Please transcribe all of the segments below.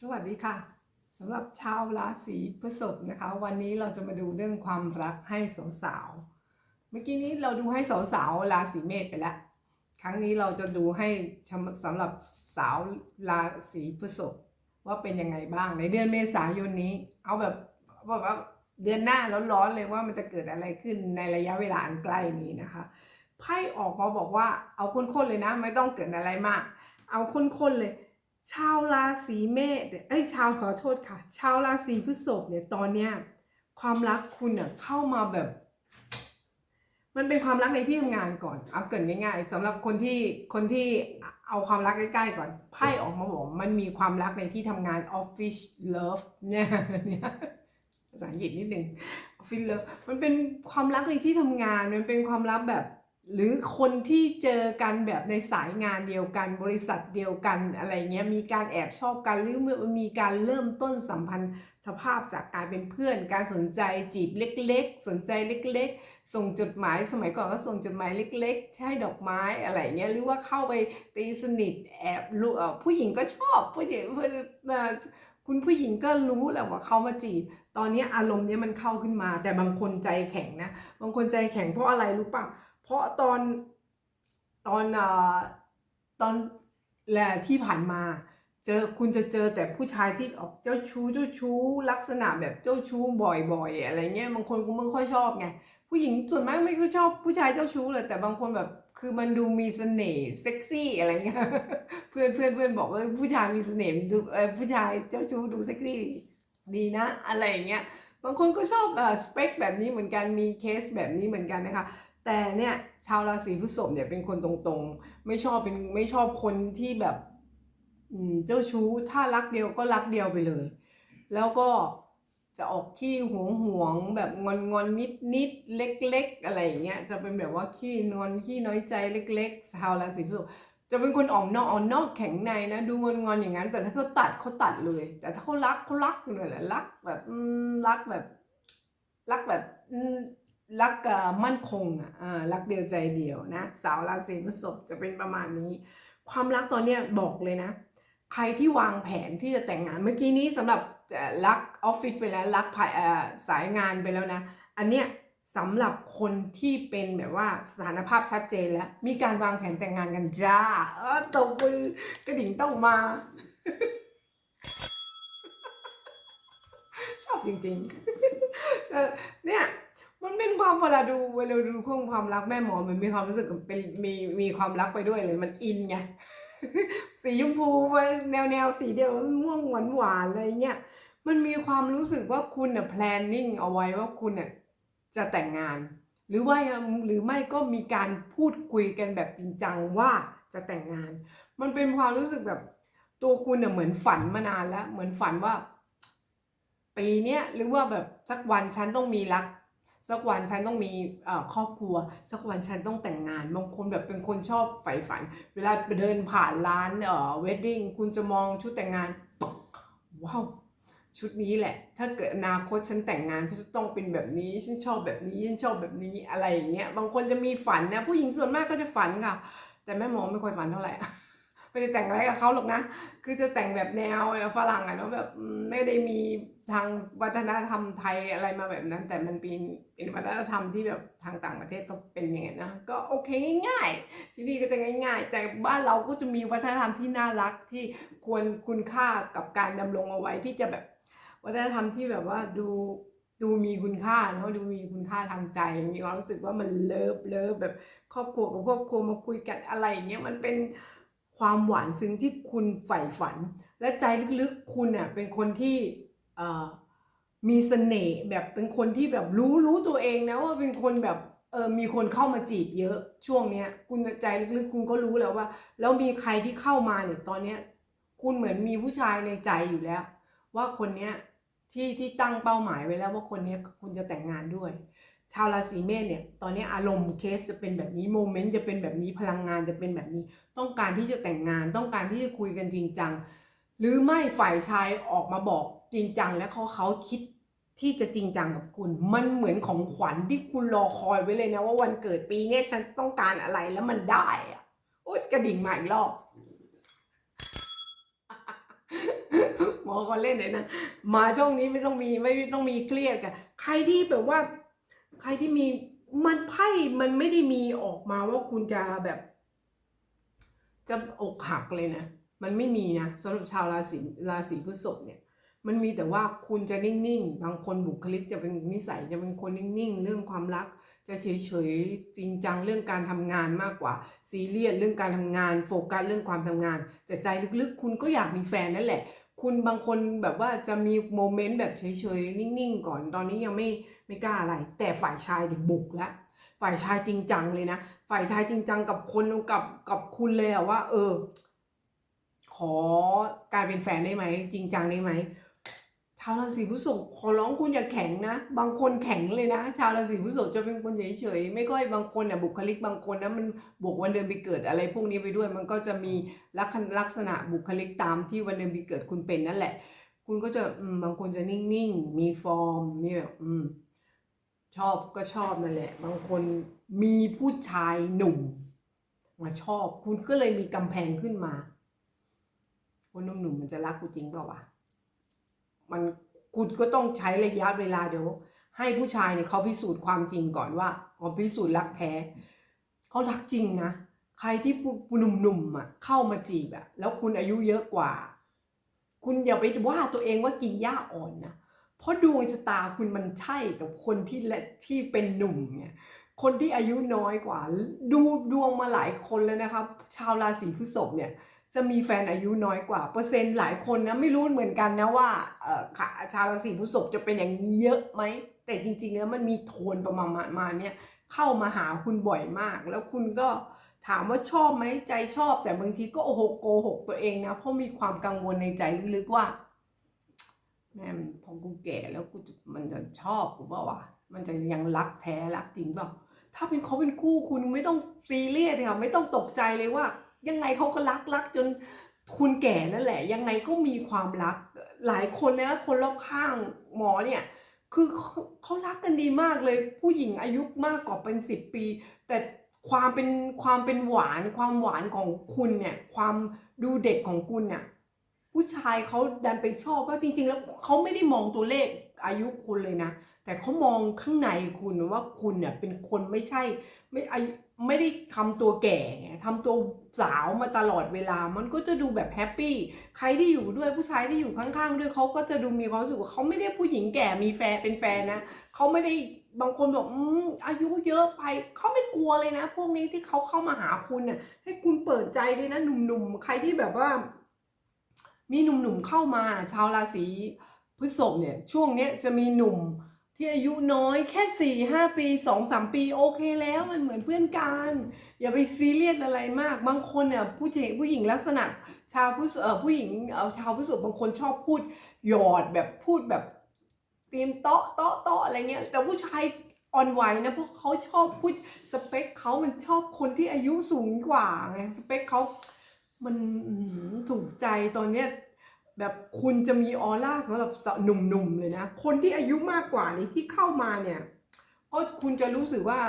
สวัสดีค่ะสำหรับชาวราศีพฤษภนะคะ วันนี้เราจะมาดูเรื่องความรักให้สาวๆเมื่อกี้นี้เราดูให้สาวๆราศีเมษไปแล้ว ครั้งนี้เราจะดูให้สำหรับสาวราศีพฤษภว่าเป็นยังไงบ้างในเดือนเมษายนนี้ เอาแบบแบบว่าเดือนหน้าร้อนๆเลยว่ามันจะเกิดอะไรขึ้นในระยะเวลาอันใกล้นี้นะคะไพ่ออกมาบอกว่าเอาค้นๆเลยนะ ไม่ต้องเกิดอะไรมาก เอาค้นๆเลย ชาวราศีเมษเอ้ชาวขอโทษค่ะ ชาวราศีพฤษภเนี่ยตอนเนี้ยความรักคุณเน่ะเข้ามาแบบ มันเป็นความรักในที่ทำงานก่อน เอาเกรินง่ายๆสำหรับคนที่คนที่เอาความรักใกล้ๆก่อนไพ่ออกมาบอกมันมีความรักในที่ทำงานออฟฟิศเลิฟเนี่ยเนี่ยภาษาอังกฤษนิดนึงออฟฟิศเลิฟมันเป็นความรักในที่ทำงานมันเป็นความรักแบบ หรือคนที่เจอกันแบบในสายงานเดียวกัน บริษัทเดียวกันอะไรเงี้ยมีการแอบชอบกันหรือมีการเริ่มต้นสัมพันธภาพจากการเป็นเพื่อน การสนใจจีบเล็ก ๆ สนใจเล็ก ๆ ส่งจดหมายสมัยก่อนก็ส่งจดหมายเล็กๆให้ดอกไม้อะไรเงี้ยหรือว่าเข้าไปตีสนิทแอบรู้ผู้หญิงก็ชอบผู้หญิงคุณผู้หญิงก็รู้แหละว่าเขามาจีบ ตอนนี้อารมณ์เนี้ยมันเข้าขึ้นมา แต่บางคนใจแข็งนะ บางคนใจแข็งเพราะอะไรรู้ป่ะ เพราะตอนตอนเอ่อตอนแหละที่ผ่านมา เจอคุณจะเจอแต่ผู้ชายที่ออกเจ้าชู้เจ้าชู้ ลักษณะแบบเจ้าชู้บ่อยๆอะไรเงี้ยบางคนก็ไม่ค่อยชอบไงผู้หญิงส่วนมากไม่ค่อยชอบผู้ชายเจ้าชู้เลยแต่บางคนแบบคือมันดูมีเสน่ห์เซ็กซี่อะไรเงี้ยเพื่อนเพื่อนเพื่อนบอกว่าผู้ชายมีเสน่ห์ดูเออผู้ชายเจ้าชู้ดูเซ็กซี่ดีนะ อะไรอย่างเงี้ยบางคนก็ชอบเออสเปคแบบนี้เหมือนกันมีเคสแบบนี้เหมือนกันนะคะ แต่เนี่ยชาวราศีพฤษภเนี่ยเป็นคนตรงๆ ไม่ชอบเป็นไม่ชอบคนที่แบบเจ้าชู้ถ้ารักเดียวก็รักเดียวไปเลย แล้วก็จะออกขี้หวงหวงแบบงอนงอนนิดนิดเล็ก ๆ อะไรอย่างเงี้ยจะเป็นแบบว่าขี้นอนขี้น้อยใจเล็ก ๆ ชาวราศีพฤษภจะเป็นคนอ่อนนอกอ่อนนอกแข็งในนะดูงอนงอนอย่างนั้น แต่ถ้าเขาตัดเขาตัดเลย แต่ถ้าเขารักเขารักเลยแหละรักแบบรักแบบ รักแบบ รักมั่นคงอะรักเดียวใจเดียวนะสาวราศีพฤษภจะเป็นประมาณนี้ ความรักตอนเนี้ยบอกเลยนะ ใครที่วางแผนที่จะแต่งงานเมื่อกี้นี้สำหรับรักออฟฟิศไปแล้วรักสายงานไปแล้วนะ อันเนี้ยสำหรับคนที่เป็นแบบว่าสถานภาพชัดเจนแล้ว มีการวางแผนแต่งงานกันจ้าเออตบมือกระดิ่งต้องมา ชอบจริงๆเนี่ย มันเป็นความเวลาดูเวลาดูเรื่องความรักแม่หมอมันมีความรู้สึกเป็นมีมีความรักไปด้วยเลยมันอินไงสีชมพูไปแนวแนวสีเดียวม่วงหวานหวานๆอะไรเงี้ยมันมีความรู้สึกว่าคุณน่ะ planning เอาไว้ว่าคุณน่ะจะแต่งงาน หรือว่าหรือไม่ก็มีการพูดคุยกันแบบจริงจังว่าจะแต่งงาน มันเป็นความรู้สึกแบบตัวคุณน่ะเหมือนฝันมานานแล้ว เหมือนฝันว่า ปีเนี้ยหรือว่าแบบสักวันฉันต้องมีรัก สักวันฉันต้องมีครอบครัว สักวันฉันต้องแต่งงาน บางคนแบบเป็นคนชอบใฝ่ฝัน เวลาเดินผ่านร้านเอ่อเวดดิ้งคุณจะมองชุดแต่งงาน ว้าว ชุดนี้แหละ ถ้าเกิดอนาคตฉันแต่งงานฉันจะต้องเป็นแบบนี้ ฉันชอบแบบนี้ ฉันชอบแบบนี้อะไรอย่างเงี้ย บางคนจะมีฝันนะ ผู้หญิงส่วนมากก็จะฝันค่ะ แต่แม่หมอไม่ค่อยฝันเท่าไหร่ไม่ได้แต่งอะไรกับเขาหรอกนะ คือจะแต่งแบบแนวฝรั่งอะเนาะแบบไม่ได้มี ทางวัฒนธรรมไทยอะไรมาแบบนั้น แต่มันเป็นเป็นวัฒนธรรมที่แบบทางต่างประเทศก็เป็นอย่างนั้นนะก็โอเคง่ายๆที่นี่ก็จะง่าย ๆ แต่บ้านเราก็จะมีวัฒนธรรมที่น่ารักที่ควรคุณค่ากับการดำรงเอาไว้ที่จะแบบ วัฒนธรรมที่แบบว่าดูดูมีคุณค่าเนาะดูมีคุณค่าทางใจ มีความรู้สึกว่ามันเลิฟเลิฟแบบครอบครัวกับครอบครัวมาคุยกันอะไรอย่างเงี้ยมันเป็นความหวานซึ้งที่คุณใฝ่ฝัน และใจลึกๆคุณเน่ะเป็นคนที่ มีเสน่ห์แบบเป็นคนที่แบบรู้รู้ตัวเองนะว่าเป็นคนแบบเออมีคนเข้ามาจีบเยอะช่วงเนี้ย คุณใจลึกๆคุณก็รู้แล้วว่า แล้วมีใครที่เข้ามาเนี่ยตอนเนี้ย คุณเหมือนมีผู้ชายในใจอยู่แล้ว ว่าคนเนี้ยที่ที่ตั้งเป้าหมายไว้แล้วว่าคนเนี้ยคุณจะแต่งงานด้วย ชาวราศีเมษเนี่ย ตอนนี้อารมณ์เคสจะเป็นแบบนี้โมเมนต์จะเป็นแบบนี้พลังงานจะเป็นแบบนี้ ต้องการที่จะแต่งงานต้องการที่จะคุยกันจริงจัง หรือไม่ฝ่ายชายออกมาบอก จริงจังแล้วเขาเขาคิดที่จะจริงจังกับคุณ มันเหมือนของขวัญที่คุณรอคอยไว้เลยนะ ว่าวันเกิดปีนี้ฉันต้องการอะไรแล้วมันได้อะโอ๊ยกระดิ่งมาอีกรอบหมอก็เล่นเลยนะมาช่องนี้ไม่ต้องมีไม่ต้องมีเครียดกันใครที่แบบว่า ใครที่มีมันไพ่มันไม่ได้มีออกมาว่าคุณจะแบบ จะอกหักเลยนะ มันไม่มีนะสำหรับชาวราศีราศีพฤษภเนี่ย มันมีแต่ว่าคุณจะนิ่งๆ บางคนบุคลิกจะเป็นนิสัยจะเป็นคนนิ่งๆ เรื่องความรัก จะเฉยๆ จริงจังเรื่องการทำงานมากกว่า ซีเรียสเรื่องการทำงาน โฟกัสเรื่องความทำงาน แต่ใจลึกๆ คุณก็อยากมีแฟนนั่นแหละ คุณบางคนแบบว่าจะมีโมเมนต์แบบเฉยๆ นิ่งๆ ก่อน ตอนนี้ยังไม่ไม่กล้าอะไร แต่ฝ่ายชายเนี่ยบุกแล้วฝ่ายชายจริงจังเลยนะ ฝ่ายชายจริงจังกับคนกับกับคุณเลยอะว่า เออ ขอกลายเป็นแฟนได้ไหม จริงจังได้ไหมาวราศีพฤษภขอร้องคุณอย่าแข็งนะ บางคนแข็งเลยนะ ชาวราศีพฤษภจะเป็นคนเฉยๆไม่ค่อยบางคนเนี่ยบุคลิกบางคนนะมันบวกวันเดือนปีเกิดอะไร พวกนี้ไปด้วยมันก็จะมีลักษณะลักษณะบุคลิกตามที่วันเดือนปีเกิดคุณเป็นนั่นแหละ คุณก็จะบางคนจะนิ่งๆ มีฟอร์มมีแบบชอบก็ชอบนั่นแหละ บางคนมีผู้ชายหนุ่ม มาชอบ คุณก็เลยมีกำแพงขึ้นมา คนหนุ่มๆมันจะรักกูจริงเปล่าวะ มันคุณก็ต้องใช้ระยะเวลาเดี๋ยว ให้ผู้ชายเนี่ยเขาพิสูจน์ความจริงก่อนว่าเขาพิสูจน์รักแท้เขารักจริงนะใครที่ผู้หนุ่มๆอะเข้ามาจีบอะ แล้วคุณอายุเยอะกว่า คุณอย่าไปว่าตัวเองว่ากินหญ้าอ่อนนะเพราะดวงชะตาคุณมันใช่กับคนที่และที่เป็นหนุ่มเนี่ยคนที่อายุน้อยกว่า ดูดวงมาหลายคนแล้วนะครับ ชาวราศีพฤษภเนี่ย จะมีแฟนอายุน้อยกว่า เปอร์เซ็นต์หลายคนนะไม่รู้เหมือนกันนะว่าเออค่ะชาวราศีพฤษภจะเป็นอย่างนี้เยอะไหม แต่จริงๆแล้วมันมีโทนประมาณมาเนี่ยเข้ามาหาคุณบ่อยมาก แล้วคุณก็ถามว่าชอบไหมใจชอบ แต่บางทีก็โอหกโกหกตัวเองนะเพราะมีความกังวลในใจลึกๆว่าแม่มันพอกูแก่แล้วกูมันจะชอบกูเปล่าวะมันจะยังรักแท้รักจริงเปล่าถ้าเป็นเขาเป็นคู่คุณไม่ต้องซีเรียสเลยค่ะไม่ต้องตกใจเลยว่า ยังไงเขาก็รักรักจนคุณแก่นั่นแหละ ยังไงก็มีความรักหลายคนนะคนรอบข้างหมอเนี่ย คือเขารักกันดีมากเลย ผู้หญิงอายุมากกว่าเป็นสิบปี แต่ความเป็นความเป็นหวานความหวานของคุณเนี่ย ความดูเด็กของคุณเนี่ยผู้ชายเขาดันไปชอบว่าจริง ๆ แล้วเขาไม่ได้มองตัวเลขอายุคุณเลยนะ แต่เขามองข้างในคุณว่าคุณเนี่ยเป็นคนไม่ใช่ไม่อายุ ไม่ได้ทำตัวแก่ไงทำตัวสาวมาตลอดเวลา มันก็จะดูแบบแฮปปี้ ใครที่อยู่ด้วยผู้ชายที่อยู่ข้างๆ ด้วยเขาก็จะดูมีความสึกว่าเขาไม่ได้ผู้หญิงแก่มีแฟนเป็นแฟนนะเขาไม่ได้บางคนบอกอืมอายุเยอะไปเขาไม่กลัวเลยนะ พวกนี้ที่เขาเข้ามาหาคุณเนี่ยให้คุณเปิดใจด้วยนะหนุ่มๆใครที่แบบว่า มีหนุ่มๆเข้ามา ชาวราศีพฤษภเนี่ย ช่วงเนี้ยจะมีหนุ่ม ที่อายุน้อยแค่สี่ห้าปีสองสามปีโอเคแล้วมันเหมือนเพื่อนกันอย่าไปซีเรียสอะไรมาก บางคนเนี่ยผู้หญิงผู้หญิงลักษณะ ชาวผู้เอ่อผู้หญิงเอ่อชาวพฤษภบางคนชอบพูดหยอดแบบพูดแบบเตรียมโต๊ะโต๊ะโต๊ะอะไรเงี้ยแต่ผู้ชายอ่อนไหวนะเพราะเขาชอบพูดสเปคเขามันชอบคนที่อายุสูงกว่าไงสเปคเขามันถูกใจตอนเนี้ย แบบคุณจะมีออร่าสำหรับสาวหนุ่มๆเลยนะ คนที่อายุมากกว่านี้ที่เข้ามาเนี่ยก็คุณจะรู้สึกว่า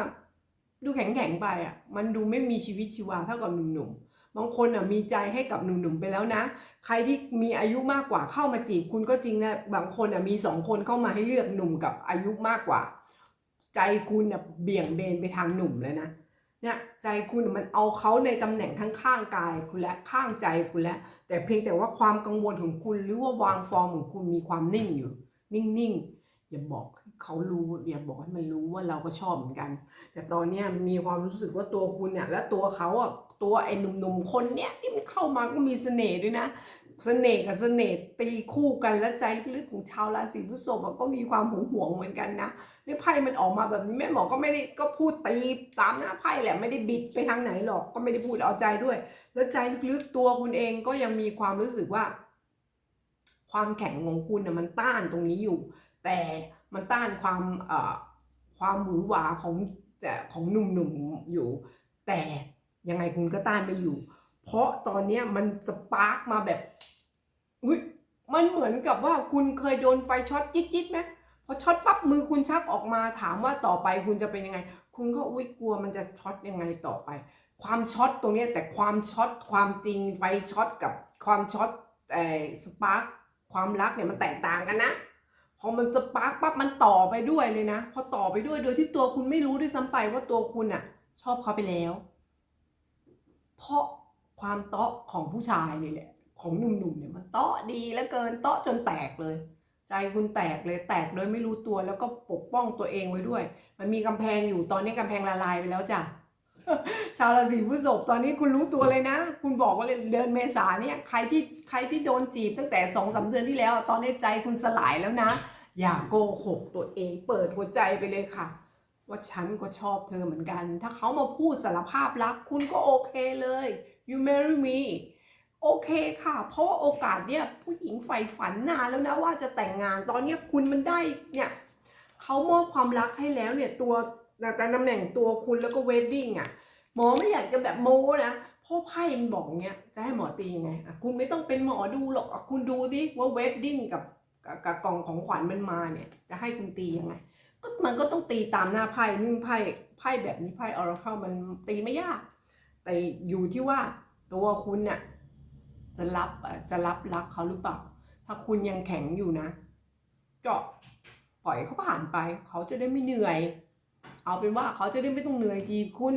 ดูแข็งๆไปอะ มันดูไม่มีชีวิตชีวาเท่ากับหนุ่มๆ บางคนอะมีใจให้กับหนุ่มๆไปแล้วนะ ใครที่มีอายุมากกว่าเข้ามาจีบคุณก็จริงนะ บางคนอะมีสองคนเข้ามาให้เลือกหนุ่มกับอายุมากกว่า ใจคุณอะเบี่ยงเบนไปทางหนุ่มแล้วนะ เนี่ยใจคุณมันเอาเขาในตำแหน่งทั้งข้างกายคุณและข้างใจคุณและ แต่เพียงแต่ว่าความกังวลของคุณหรือว่าวางฟอร์มของคุณมีความนิ่งอยู่ นิ่งๆอย่าบอกให้เขารู้อย่าบอกให้มันรู้ว่าเราก็ชอบเหมือนกัน แต่ตอนเนี้ยมีความรู้สึกว่าตัวคุณเนี่ยและตัวเขาอะตัวไอ้หนุ่มๆคนเนี้ยที่มันเข้ามาก็มีเสน่ห์ด้วยนะ เสน่ห์กับเสน่ห์ตีคู่กันและใจลึกของชาวราศีพฤษภก็มีความหึงหวงเหมือนกันนะเนี่ยไพ่มันออกมาแบบนี้แม่หมอก็ไม่ได้ก็พูดตีตามหน้าไพ่แหละไม่ได้บิดไปทางไหนหรอกก็ไม่ได้พูดเอาใจด้วย แล้วใจลึกๆตัวคุณเองก็ยังมีความรู้สึกว่า ความแข็งของคุณน่ะมันต้านตรงนี้อยู่ แต่มันต้านความเอ่อความหวือหวาของของหนุ่มๆอยู่ แต่ยังไงคุณก็ต้านไม่อยู่ เพราะตอนเนี้ยมันสปาร์กมาแบบอุ้ยมันเหมือนกับว่าคุณเคยโดนไฟช็อตจิ๊ดๆไหมพอช็อตปั๊บมือคุณชักออกมาถามว่าต่อไปคุณจะเป็นยังไง คุณก็อุ้ยกลัวมันจะช็อตยังไงต่อไป ความช็อตตรงนี้แต่ความช็อตความจริงไฟช็อตกับความช็อตแต่สปาร์กความรักเนี่ยมันแตกต่างกันนะพอมันสปาร์กปั๊บมันต่อไปด้วยเลยนะ พอต่อไปด้วยโดยที่ตัวคุณไม่รู้ด้วยซ้ำไปว่าตัวคุณอะชอบเขาไปแล้ว เพราะ ความเตาะของผู้ชายนี่แหละของหนุ่มๆเนี่ยมันเตาะดีแล้วเกินเตาะจนแตกเลย ใจคุณแตกเลยแตกโดยไม่รู้ตัวแล้วก็ปกป้องตัวเองไว้ด้วย มันมีกำแพงอยู่ตอนนี้กำแพงละลายไปแล้วจ้ะชาวราศีพฤษภตอนนี้คุณรู้ตัวเลยนะ คุณบอกว่าเดือนเมษาเนี่ยใครที่ใครที่โดนจีบตั้งแต่สองสาเดือนที่แล้ว ตอนนี้ใจคุณสลายแล้วนะ อย่าโกหกตัวเอง เปิดหัวใจไปเลยค่ะ ว่าฉันก็ชอบเธอเหมือนกัน ถ้าเขามาพูดสารภาพรัก คุณก็โอเคเลย you marry me โอเคค่ะ เพราะว่าโอกาสเนี่ยผู้หญิงใฝ่ฝันนานแล้วนะว่าจะแต่งงานตอนเนี้ยคุณมันได้เนี่ยเขามอบความรักให้แล้วเนี่ยตัวแต่ตำแหน่งตัวคุณแล้วก็เวดดิ้งอะหมอไม่อยากจะแบบโม้นะเพราะไพ่มันบอกเงี้ยจะให้หมอตียังไงคุณไม่ต้องเป็นหมอดูหรอกคุณดูสิว่าเวดดิ้งกับกับกับกล่องของขวัญมันมาเนี่ย จะให้คุณตียังไงก็มันก็ต้องตีตามหน้าไพ่นึ่งไพ่ไพ่แบบนี้ไพ่ออร์เคิลมันตีไม่ยาก แต่อยู่ที่ว่าตัวคุณเนี่ยจะรับจะรับรักเขาหรือเปล่า ถ้าคุณยังแข็งอยู่นะก็ปล่อยเขาผ่านไป เขาจะได้ไม่เหนื่อย เอาเป็นว่าเขาจะได้ไม่ต้องเหนื่อยจีบคุณ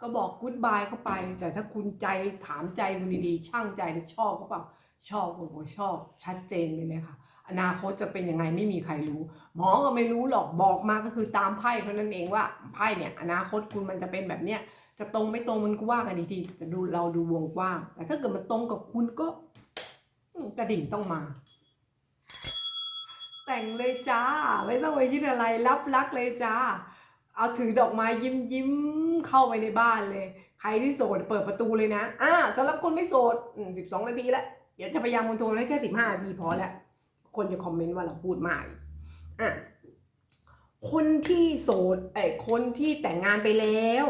ก็บอกกู๊ดบายเข้าไป แต่ถ้าคุณใจถามใจคุณดีๆ ช่างใจชอบเขาเปล่าชอบโอ้โหชอบ ชัดเจนไปเลยค่ะ อนาคตจะเป็นยังไงไม่มีใครรู้ หมอก็ไม่รู้หรอกบอกมาก็คือตามไพ่เท่านั้นเองว่าไพ่เนี่ย อนาคตคุณมันจะเป็นแบบเนี้ย จะตรงไม่ตรงมันก็ว่ากันอีกทีแต่ดูเราดูวงกว้าง แต่ถ้าเกิดมันตรงกับคุณก็กระดิ่งต้องมา แต่งเลยจ้า ไม่ต้องไปคิดอะไรรับรักเลยจ้า เอาถือดอกไม้ยิ้มยิ้มเข้าไปในบ้านเลย ใครที่โสดเปิดประตูเลยนะอ่าสำหรับคนไม่โสดสิบสองนาทีแล้วเดี๋ยวจะพยายามคอนโทรลได้แค่สิบห้านาทีพอแล้วคนจะคอมเมนต์ว่าเราพูดมากอะคนที่โสดไอ้คนที่แต่งงานไปแล้ว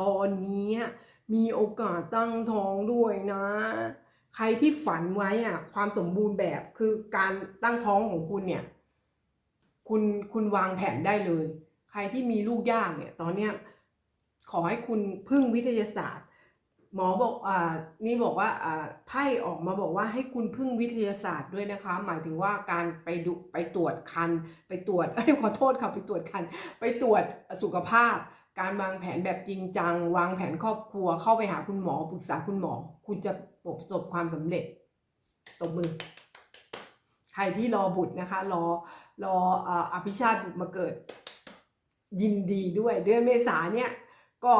ตอนนี้มีโอกาสตั้งท้องด้วยนะ ใครที่ฝันไว้อะความสมบูรณ์แบบคือการตั้งท้องของคุณเนี่ย คุณคุณวางแผนได้เลย ใครที่มีลูกยากเนี่ย ตอนเนี้ยขอให้คุณพึ่งวิทยาศาสตร์ หมอบอกอ่านี่บอกว่าอ่าไพ่ออกมาบอกว่าให้คุณพึ่งวิทยาศาสตร์ด้วยนะคะ หมายถึงว่าการไปดูไปตรวจคัน ไปตรวจเอ้ยขอโทษค่ะไปตรวจคัน ไปตรวจสุขภาพ การวางแผนแบบจริงจัง วางแผนครอบครัวเข้าไปหาคุณหมอปรึกษาคุณหมอ คุณจะประสบความสำเร็จตบมือ ใครที่รอบุตรนะคะ รอรออ่าอภิชาติบุตรมาเกิด ยินดีด้วยเดือนเมษาเนี่ยก็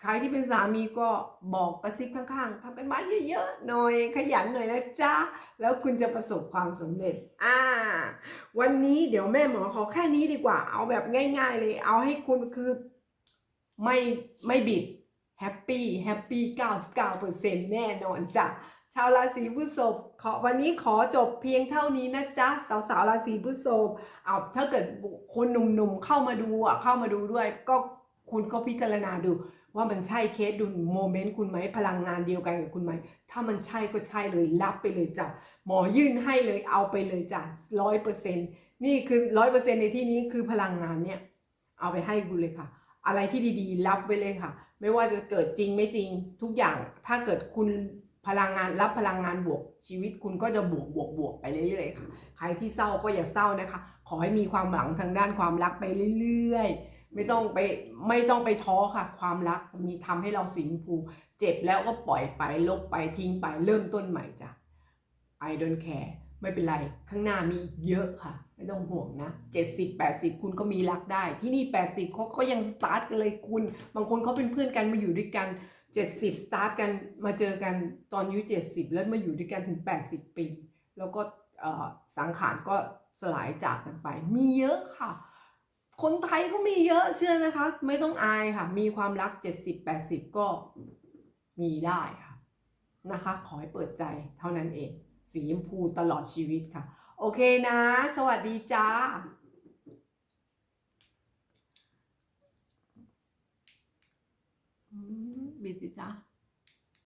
ใครที่เป็นสามีก็บอกกระซิบข้างๆทำกันบ้านเยอะๆหน่อยขยันหน่อยนะจ๊ะ แล้วคุณจะประสบความสำเร็จ อ่า วันนี้เดี๋ยวแม่หมอขอแค่นี้ดีกว่า เอาแบบง่าย ๆ เลย เอาให้คุณคือไม่ไม่บิดแฮปปี้แฮปปี้99%แน่นอนจ้ะชาวราศีพฤษภขอวันนี้ขอจบเพียงเท่านี้นะจ๊ะ สาวๆราศีพฤษภเอาถ้าเกิดคนหนุ่มๆเข้ามาดูอะเข้ามาดูด้วยก็ คุณก็พิจารณาดูว่ามันใช่เคสดูโมเมนต์คุณไหมพลังงานเดียวกันกับคุณไหม ถ้ามันใช่ก็ใช่เลยรับไปเลยจ้ะหมอยื่นให้เลยเอาไปเลยจ้ะร้อยเปอร์เซ็นต์นี่คือร้อยเปอร์เซ็นต์ในที่นี้คือพลังงานเนี่ย เอาไปให้คุณเลยค่ะ อะไรที่ดีๆ รับไปเลยค่ะ ไม่ว่าจะเกิดจริงไม่จริงทุกอย่างถ้าเกิดคุณพลังงานรับพลังงานบวก ชีวิตคุณก็จะบวกบวกบวกไปเรื่อยๆค่ะ ใครที่เศร้าก็อย่าเศร้านะคะ ขอให้มีความหวังทางด้านความรักไปเรื่อยๆ ไม่ต้องไปไม่ต้องไปท้อค่ะ ความรักมีทำให้เราสีชมพูเจ็บแล้วก็ปล่อยไปลบไปทิ้งไปเริ่มต้นใหม่จ้ะ I don't care ไม่เป็นไร ข้างหน้ามีเยอะค่ะ ไม่ต้องห่วงนะ 70 80 คุณก็มีรักได้ ที่นี่ 80เขาก็ยังสตาร์ทกันเลยคุณ บางคนเขาเป็นเพื่อนกันมาอยู่ด้วยกัน 70 สตาร์ทกันมาเจอกันตอนอายุ 70 แล้วมาอยู่ด้วยกันถึง 80 ปี แล้วก็สังขารก็สลายจากกันไป มีเยอะค่ะ คนไทยก็มีเยอะเชื่อนะคะ ไม่ต้องอายค่ะ มีความรัก 70 80 ก็มีได้ค่ะนะคะ ขอให้เปิดใจเท่านั้นเอง สีชมพูตลอดชีวิตค่ะ โอเคนะ สวัสดีจ้าบิดิจ้า